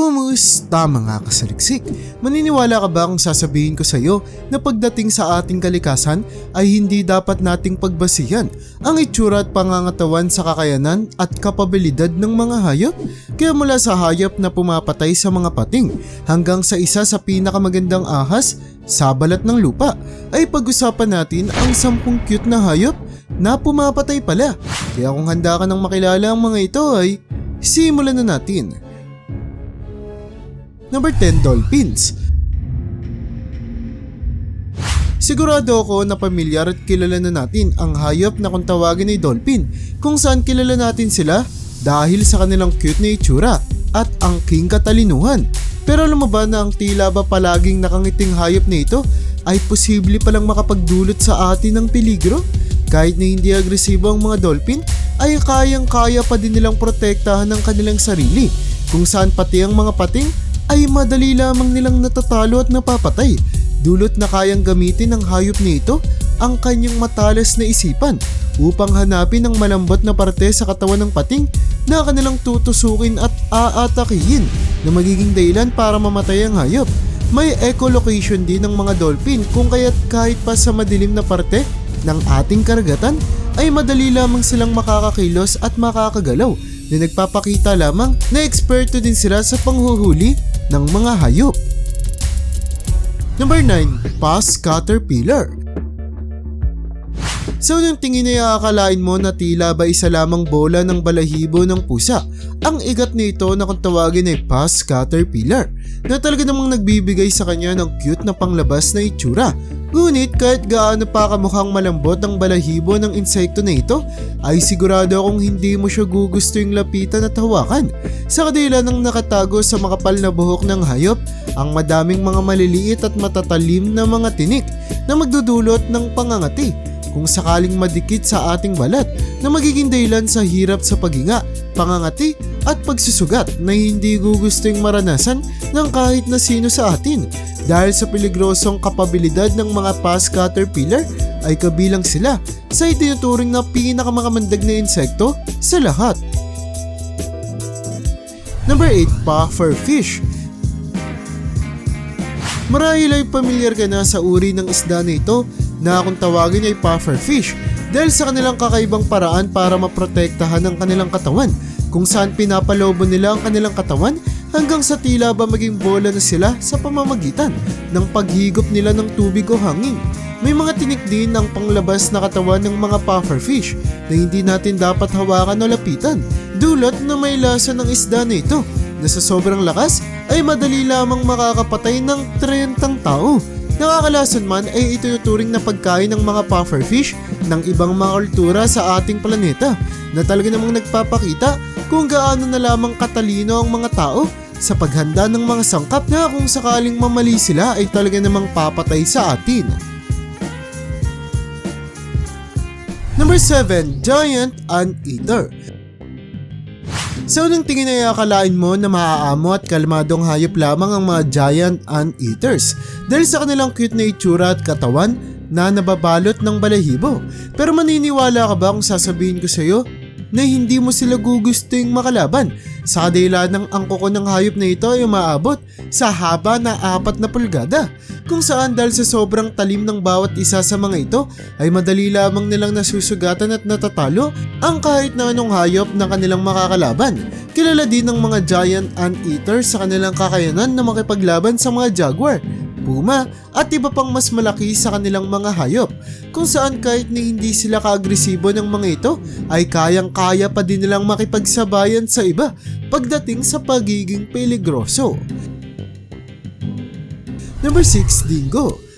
Kumusta mga kasaliksik? Maniniwala ka ba kung sasabihin ko sa iyo na pagdating sa ating kalikasan ay hindi dapat nating pagbasihan ang itsura at pangangatawan sa kakayanan at kapabilidad ng mga hayop? Kaya mula sa hayop na pumapatay sa mga pating hanggang sa isa sa pinakamagandang ahas sa balat ng lupa ay pag-usapan natin ang sampung cute na hayop na pumapatay pala. Kaya kung handa ka nang makilala ang mga ito ay simulan na natin. Number 10, Dolphins. Sigurado ako na pamilyar at kilala na natin ang hayop na kung tawagin ay dolphin kung saan kilala natin sila dahil sa kanilang cute na itsura at angking katalinuhan. Pero alam mo ba na ang tila ba palaging nakangiting hayop na ito ay posible palang makapagdulot sa atin ng peligro? Kahit na hindi agresibo ang mga dolphin, ay kayang-kaya pa din nilang protektahan ang kanilang sarili kung saan pati ang mga pating ay madali lamang nilang natatalo at napapatay. Dulot na kayang gamitin ng hayop nito ang kanyang matalas na isipan upang hanapin ang malambot na parte sa katawan ng pating na kanilang tutusukin at aatakihin na magiging dahilan para mamatay ang hayop. May echolocation din ng mga dolphin kung kaya't kahit pa sa madilim na parte ng ating karagatan ay madali lamang silang makakakilos at makakagalaw na nagpapakita lamang na eksperto din sila sa panghuhuli ng mga hayop. Number 9, Pass Caterpillar. Sa unang tingin ay akalain mo na tila ba isa lamang bola ng balahibo ng pusa. Ang igat nito na kung tawagin ay Pass Caterpillar na talaga namang nagbibigay sa kanya ng cute na panglabas na itsura. Ngunit kahit gaano pa kamukhang malambot ang balahibo ng insekto na ito, ay sigurado akong hindi mo siya gugustong lapitan at hawakan. Sa kadila ng nakatago sa makapal na buhok ng hayop, ang madaming mga maliliit at matatalim na mga tinik na magdudulot ng pangangati kung sakaling madikit sa ating balat na magiging dahilan sa hirap sa paghinga, pangangati at pagsusugat na hindi gugustong maranasan ng kahit na sino sa atin. Dahil sa peligrosong kapabilidad ng mga pass caterpillar ay kabilang sila sa itinuturing na pinakamakamandag na insekto sa lahat. Number 8, puffer fish. Marahil ay pamilyar ka na sa uri ng isda na ito na kung tawagin ay puffer fish dahil sa kanilang kakaibang paraan para maprotektahan ang kanilang katawan kung saan pinapalobo nila ang kanilang katawan hanggang sa tila ba maging bola na sila sa pamamagitan ng paghigop nila ng tubig o hangin. May mga tinik din ang panglabas na katawan ng mga puffer fish na hindi natin dapat hawakan o lapitan dulot na may lasa ng isda na ito na sa sobrang lakas ay madali lamang makakapatay ng 30 tao. Nakakalason man ay ituturing na pagkain ng mga puffer fish ng ibang mga kultura sa ating planeta na talaga namang nagpapakita kung gaano na lamang katalino ang mga tao sa paghanda ng mga sangkap na kung sakaling mamali sila ay talaga namang papatay sa atin. Number 7, Giant Anteater. Sa unang tingin ay akalain mo na maaamo at kalmadong hayop lamang ang mga giant anteaters dahil sa kanilang cute na itsura at katawan na nababalot ng balahibo. Pero maniniwala ka ba kung sasabihin ko sa iyo na hindi mo sila gugusting makalaban sa kadila ng angkoko ng hayop na ito ay umaabot sa haba na apat na pulgada kung saan dahil sa sobrang talim ng bawat isa sa mga ito ay madali lamang nilang nasusugatan at natatalo ang kahit na anong hayop na kanilang makakalaban. Kilala din ng mga giant anteater sa kanilang kakayanan na makipaglaban sa mga jaguar puma at iba pang mas malaki sa kanilang mga hayop kung saan kahit na hindi sila kaagresibo ng mga ito ay kayang-kaya pa din nilang makipagsabayan sa iba pagdating sa pagiging peligroso. Number 6, Dingo.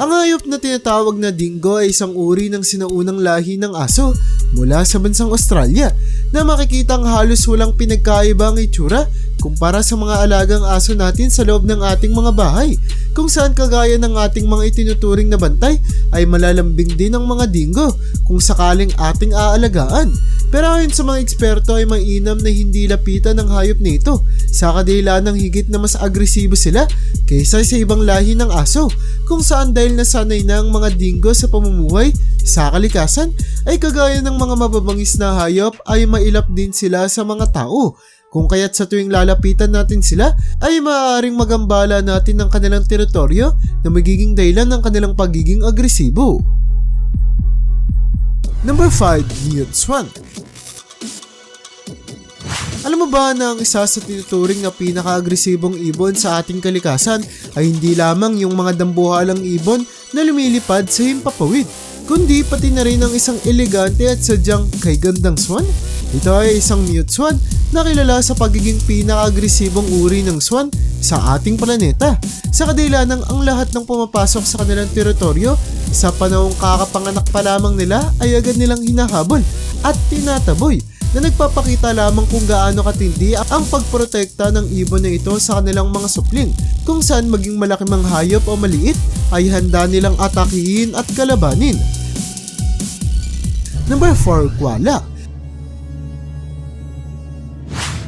Ang hayop na tinatawag na dingo ay isang uri ng sinaunang lahi ng aso mula sa bansang Australia na makikitang halos walang pinagkaiba ang itsura kumpara sa mga alagang aso natin sa loob ng ating mga bahay kung saan kagaya ng ating mga itinuturing na bantay ay malalambing din ang mga dinggo kung sakaling ating aalagaan. Pero ayon sa mga eksperto ay mainam na hindi lapitan ng hayop nito sa kadilan ng higit na mas agresibo sila kaysa sa ibang lahi ng aso kung saan dahil nasanay na ang mga dinggo sa pamumuhay sa kalikasan ay kagaya ng mga mababangis na hayop ay mailap din sila sa mga tao kung kaya't sa tuwing lalapitan natin sila ay maaaring magambala natin ng kanilang teritoryo na magiging dahilan ng kanilang pagiging agresibo. Number 5, Mute Swan. Alam mo ba na ang isa sa tinuturing na pinaka-agresibong ibon sa ating kalikasan ay hindi lamang yung mga dambuhalang ibon na lumilipad sa himpapawid, kundi pati na rin ang isang elegante at sadyang kay gandang swan? Ito ay isang mute swan na kilala sa pagiging pinaka-agresibong uri ng swan sa ating planeta. Sa kadilanang ang lahat ng pumapasok sa kanilang teritoryo sa panahong kakapanganak pa lamang nila ay agad nilang hinahabol at tinataboy na nagpapakita lamang kung gaano katindi ang pagprotekta ng ibon na ito sa kanilang mga supling kung saan maging malaki mang hayop o maliit ay handa nilang atakihin at kalabanin. Number 4, Koala.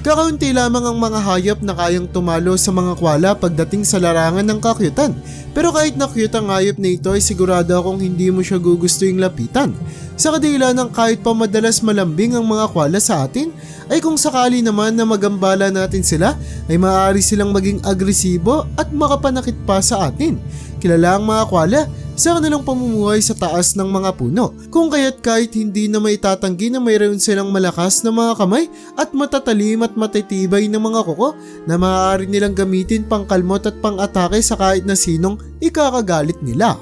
Kakaunti lamang ang mga hayop na kayang tumalo sa mga kwala pagdating sa larangan ng kakyutan. Pero kahit na cute ang hayop na ito ay sigurado akong hindi mo siya gugustuhin lapitan. Sa kadila ng kahit pa madalas malambing ang mga kwala sa atin, ay kung sakali naman na magambala natin sila, ay maaari silang maging agresibo at makapanakit pa sa atin. Kilala ang mga kwala sa kanilang pamumuhay sa taas ng mga puno. Kung kaya't kahit hindi na may tatanggi na mayroon silang malakas na mga kamay at matatalim at matitibay na mga kuko na maaari nilang gamitin pang kalmot at pang atake sa kahit na sinong ikakagalit nila.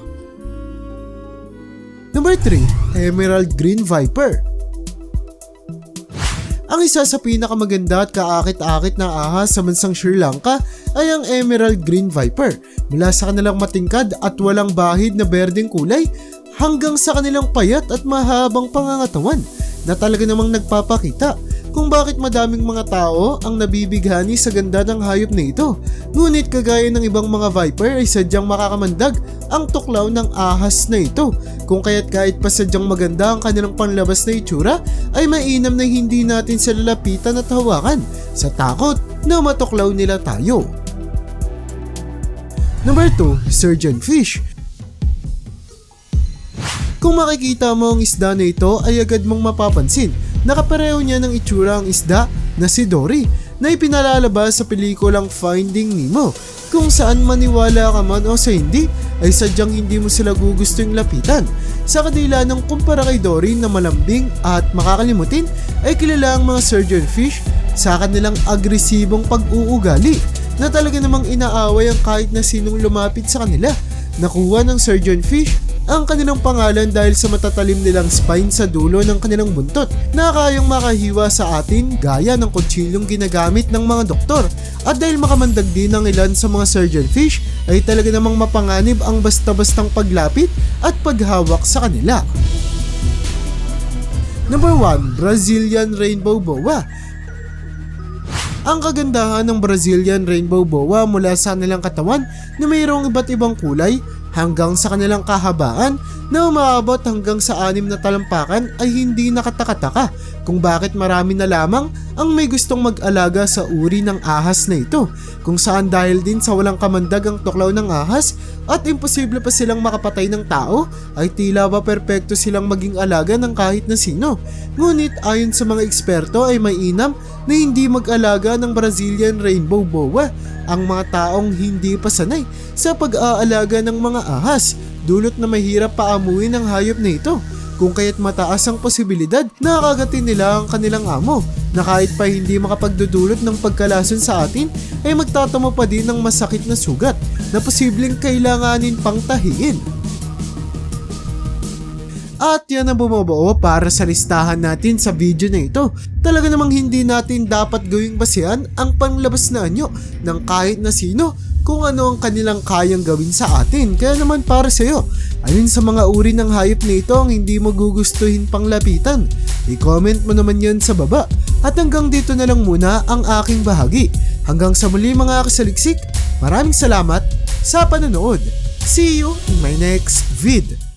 Number 3, Emerald Green Viper. Ang isa sa pinakamaganda at kaakit-akit na ahas sa bansang Sri Lanka ay ang Emerald Green Viper. Mula sa kanilang matingkad at walang bahid na berdeng kulay hanggang sa kanilang payat at mahabang pangangatawan na talaga namang nagpapakita kung bakit madaming mga tao ang nabibighani sa ganda ng hayop na ito. Ngunit kagaya ng ibang mga viper ay sadyang makakamandag ang tuklaw ng ahas na ito. Kung kaya't kahit pa sadyang maganda ang kanilang panlabas na itsura, ay mainam na hindi natin sila lapitan at hawakan sa takot na matuklaw nila tayo. Number 2, Surgeon Fish. Kung makikita mo ang isda na ito ay agad mong mapapansin Nakapareho niya ng itsura ang isda na si Dory na ipinalalabas sa pelikulang Finding Nemo kung saan maniwala ka man o sa hindi ay sadyang hindi mo sila gugustuing lapitan. Sa kadila ng kumpara kay Dory na malambing at makakalimutin ay kilala ang mga surgeon fish sa kanilang agresibong pag-uugali na talaga namang inaaway ang kahit na sinong lumapit sa kanila. Nakuha ng surgeon fish ang kanilang pangalan dahil sa matatalim nilang spine sa dulo ng kanilang buntot na kayang makahiwa sa atin gaya ng kutsilyong ginagamit ng mga doktor. At dahil makamandag din ng ilan sa mga surgeon fish ay talaga namang mapanganib ang basta-bastang paglapit at paghawak sa kanila. Number 1, Brazilian Rainbow Boa. Ang kagandahan ng Brazilian Rainbow Boa mula sa kanilang katawan na mayroong iba't ibang kulay hanggang sa kanilang kahabaan na umaabot hanggang sa anim na talampakan ay hindi nakatakataka kung bakit marami na lamang ang may gustong mag-alaga sa uri ng ahas na ito kung saan dahil din sa walang kamandag ang tuklaw ng ahas at imposible pa silang makapatay ng tao ay tila ba perpekto silang maging alaga ng kahit na sino. Ngunit ayon sa mga eksperto ay may inam na hindi mag-alaga ng Brazilian Rainbow Boa ang mga taong hindi pa sanay sa pag-aalaga ng mga ahas dulot na mahirap paamuin ang hayop na ito kung kaya't mataas ang posibilidad na kagatin nila ang kanilang amo na kahit pa hindi makapagdudulot ng pagkalason sa atin ay magtatamo pa din ng masakit na sugat na posibleng kailanganin pang tahiin. At yan ang bumubuo para sa listahan natin sa video na ito. Talaga namang hindi natin dapat gawing basehan ang panglabas na anyo ng kahit na sino kung ano ang kanilang kayang gawin sa atin. Kaya naman para sa iyo, alin sa mga uri ng hayop na ito ang hindi mo gugustuhin pang lapitan? I-comment mo naman yan sa baba. At hanggang dito na lang muna ang aking bahagi. Hanggang sa muli mga kasaliksik, maraming salamat sa panonood. See you in my next vid.